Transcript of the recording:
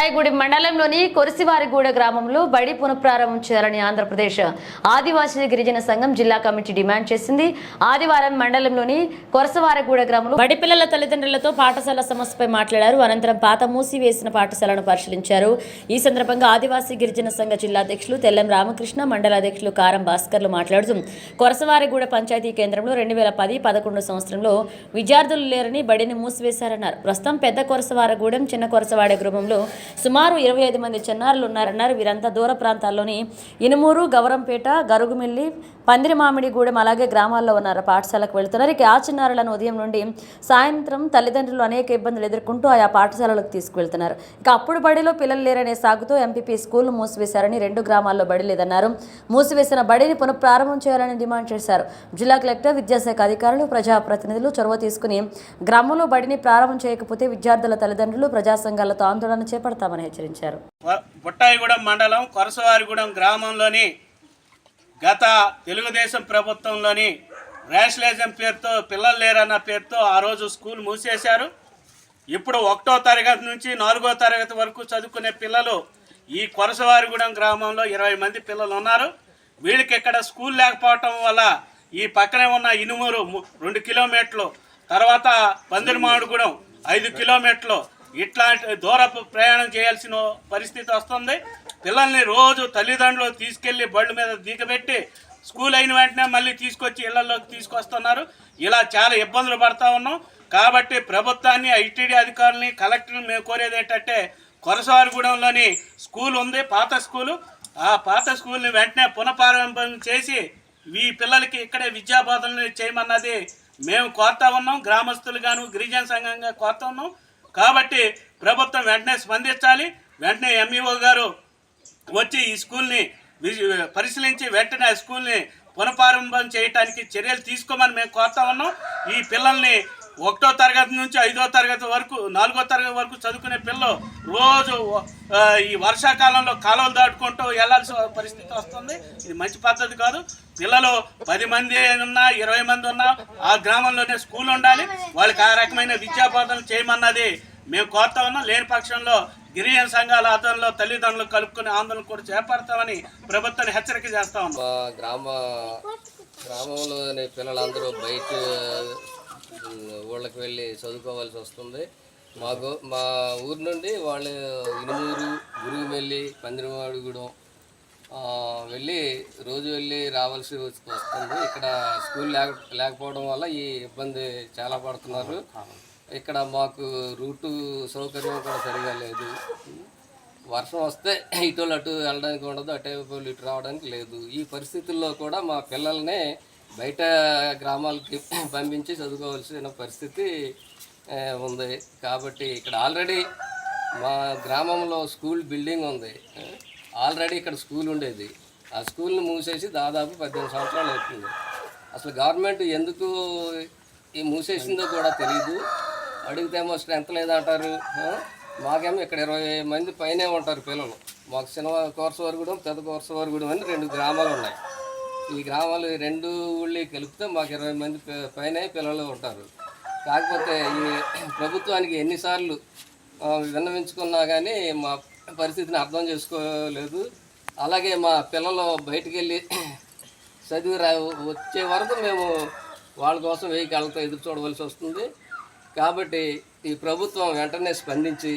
రాయగూడి మండలంలోని కొరిసివారిగూడ గ్రామంలో బడి పునఃప్రారంభం చేయాలని ఆంధ్రప్రదేశ్ ఆదివాసీ గిరిజన సంఘం జిల్లా కమిటీ డిమాండ్ చేసింది. ఆదివారం మండలంలోని కొరసవారగూడ గ్రామంలో బడి పిల్లల తల్లిదండ్రులతో పాఠశాల సమస్యపై మాట్లాడారు. అనంతరం పాత మూసివేసిన పాఠశాలను పరిశీలించారు. ఈ సందర్భంగా ఆదివాసీ గిరిజన సంఘ జిల్లా అధ్యక్షులు తెల్లం రామకృష్ణ మండల అధ్యక్షులు కారం భాస్కర్లు మాట్లాడుతూ కొరసవారిగూడ పంచాయతీ కేంద్రంలో రెండు వేల పది పదకొండు సంవత్సరంలో విద్యార్థులు లేరని బడిని మూసివేశారన్నారు. ప్రస్తుతం పెద్ద కొరసవారగూడెం చిన్న కొరసవాడ గృహంలో సుమారు ఇరవై ఐదు మంది చిన్నారులు ఉన్నారన్నారు. వీరంతా దూర ప్రాంతాల్లోని ఇనుమూరు గవరంపేట గరుగుమిల్లి పందిరిమామిడిగూడెం అలాగే గ్రామాల్లో ఉన్నారు పాఠశాలకు వెళ్తున్నారు. ఇక ఆ చిన్నారులను ఉదయం నుండి సాయంత్రం తల్లిదండ్రులు అనేక ఇబ్బందులు ఎదుర్కొంటూ ఆయా పాఠశాలలకు తీసుకువెళ్తున్నారు. ఇక అప్పుడు బడిలో పిల్లలు లేరనే సాగుతో ఎంపీపీ స్కూల్ మూసివేశారని రెండు గ్రామాల్లో బడి లేదన్నారు. మూసివేసిన బడిని పునఃప్రారంభం చేయాలని డిమాండ్ చేశారు. జిల్లా కలెక్టర్ విద్యాశాఖ అధికారులు ప్రజాప్రతినిధులు చొరవ తీసుకుని గ్రామంలో బడిని ప్రారంభం చేయకపోతే విద్యార్థుల తల్లిదండ్రులు ప్రజా సంఘాలతో ఆందోళన చేపడతామని హెచ్చరించారు. బుట్టాయిగూడెం మండలం కొరసవారిగూడెం గ్రామంలోని గత తెలుగుదేశం ప్రభుత్వంలోని రేషనలైజం పేరుతో పిల్లలు లేరన్న పేరుతో ఆ రోజు స్కూల్ మూసేశారు. ఇప్పుడు ఒకటో తరగతి నుంచి నాలుగో తరగతి వరకు చదువుకునే పిల్లలు ఈ కొరసవారిగూడెం గ్రామంలో ఇరవై మంది పిల్లలు ఉన్నారు వీళ్ళకి ఇక్కడ స్కూల్ లేకపోవటం వల్ల ఈ పక్కనే ఉన్న ఇనుమూరు రెండు కిలోమీటర్లు తర్వాత పందిరిమామిడిగూడెం ఐదు కిలోమీటర్లు ఇట్లాంటి దూరపు ప్రయాణం చేయాల్సిన పరిస్థితి వస్తుంది. పిల్లల్ని రోజు తల్లిదండ్రులు తీసుకెళ్ళి బళ్ళు మీద దిగబెట్టి స్కూల్ అయిన వెంటనే మళ్ళీ తీసుకొచ్చి ఇళ్ళలోకి తీసుకొస్తున్నారు. ఇలా చాలా ఇబ్బందులు పడతా ఉన్నాం. కాబట్టి ప్రభుత్వాన్ని ఐటీడీ అధికారులని కలెక్టర్ని మేము కోరేది ఏంటంటే కొరసవారిగూడెంలోని స్కూల్ ఉంది పాత స్కూలు. ఆ పాత స్కూల్ని వెంటనే పునఃప్రారంభం చేసి ఈ పిల్లలకి ఇక్కడే విద్యాబోధనలు చేయమన్నది మేము కోరుతా ఉన్నాం. గ్రామస్తులు గాను గిరిజన సంఘంగా కోరుతా ఉన్నాం. కాబట్టి ప్రభుత్వం వెంటనే స్పందించాలి. వెంటనే ఎంఈఓ గారు వచ్చి ఈ స్కూల్ని పరిశీలించి వెంటనే ఆ స్కూల్ని పునఃప్రారంభం చేయడానికి చర్యలు తీసుకోమని మేము కోరుతా ఉన్నాం. ఈ పిల్లల్ని ఒకటో తరగతి నుంచి ఐదో తరగతి వరకు నాలుగో తరగతి వరకు చదువుకునే పిల్లలు రోజు ఈ వర్షాకాలంలో కాలువలు దాటుకుంటూ వెళ్ళాల్సిన పరిస్థితి వస్తుంది. ఇది మంచి పద్ధతి కాదు. పిల్లలు పది మంది ఉన్నా ఇరవై మంది ఉన్నా ఆ గ్రామంలోనే స్కూల్ ఉండాలి. వాళ్ళకి ఆ రకమైన విద్యా బోధనలు చేయమన్నది మేము కోరుతా ఉన్నాం లేని పక్షంలో గిరిజన సంఘాల ఆధ్వర్యంలో తల్లిదండ్రులు కలుపుకునే ఆందోళన కూడా చేపడతామని ప్రభుత్వాన్ని హెచ్చరిక చేస్తా ఉన్నాం. గ్రామ గ్రామంలోని పిల్లలందరూ బయట ఊళ్ళకి వెళ్ళి చదువుకోవాల్సి వస్తుంది. మాకు మా ఊరు నుండి వాళ్ళు ఇనుమూరు గురుగుమెల్లి పందిరిమాడిగూడెం ఆ, వెళ్ళి రోజు వెళ్ళి రావాల్సి వస్తుంది. ఇక్కడ స్కూల్ లేక లేకపోవడం వల్ల ఈ ఇబ్బంది చాలా పడుతున్నారు. ఇక్కడ మాకు రూటు సౌకర్యం కూడా సరిగా లేదు. వర్షం వస్తే ఇటు అటు వెళ్ళడానికి ఉండదు అటు ఇటు రావడానికి లేదు. ఈ పరిస్థితుల్లో కూడా మా పిల్లల్ని బయట గ్రామాలకి పంపించి చదువుకోవాల్సిన పరిస్థితి ఉంది. కాబట్టి ఇక్కడ ఆల్రెడీ మా గ్రామంలో స్కూల్ బిల్డింగ్ ఉంది. ఆల్రెడీ ఇక్కడ స్కూల్ ఉండేది. ఆ స్కూల్ని మూసేసి దాదాపు పద్దెనిమిది సంవత్సరాలు అవుతుంది. అసలు గవర్నమెంట్ ఎందుకు ఈ మూసేసిందో కూడా తెలియదు అడిగితేమో స్ట్రెంత్ లేదంటారు మాకేమో ఇక్కడ ఇరవై మంది పైనే ఉంటారు పిల్లలు. మాకు చిన్న కోర్సవరగూడెం పెద్ద కోర్సవరగూడెం అని రెండు గ్రామాలు ఉన్నాయి. ఈ గ్రామాలు రెండు ఊళ్ళి కలిపితే మాకు ఇరవై మంది పైన పైనే పిల్లలు ఉంటారు. కాకపోతే ఈ ప్రభుత్వానికి ఎన్నిసార్లు విన్నవించుకున్నా కానీ మా పరిస్థితిని అర్థం చేసుకోలేదు. అలాగే మా పిల్లలు బయటికి వెళ్ళి చదివి రా వచ్చే వరకు మేము వాళ్ళ కోసం వెయ్యి ఎదురు చూడవలసి వస్తుంది. కాబట్టి ఈ ప్రభుత్వం వెంటనే స్పందించి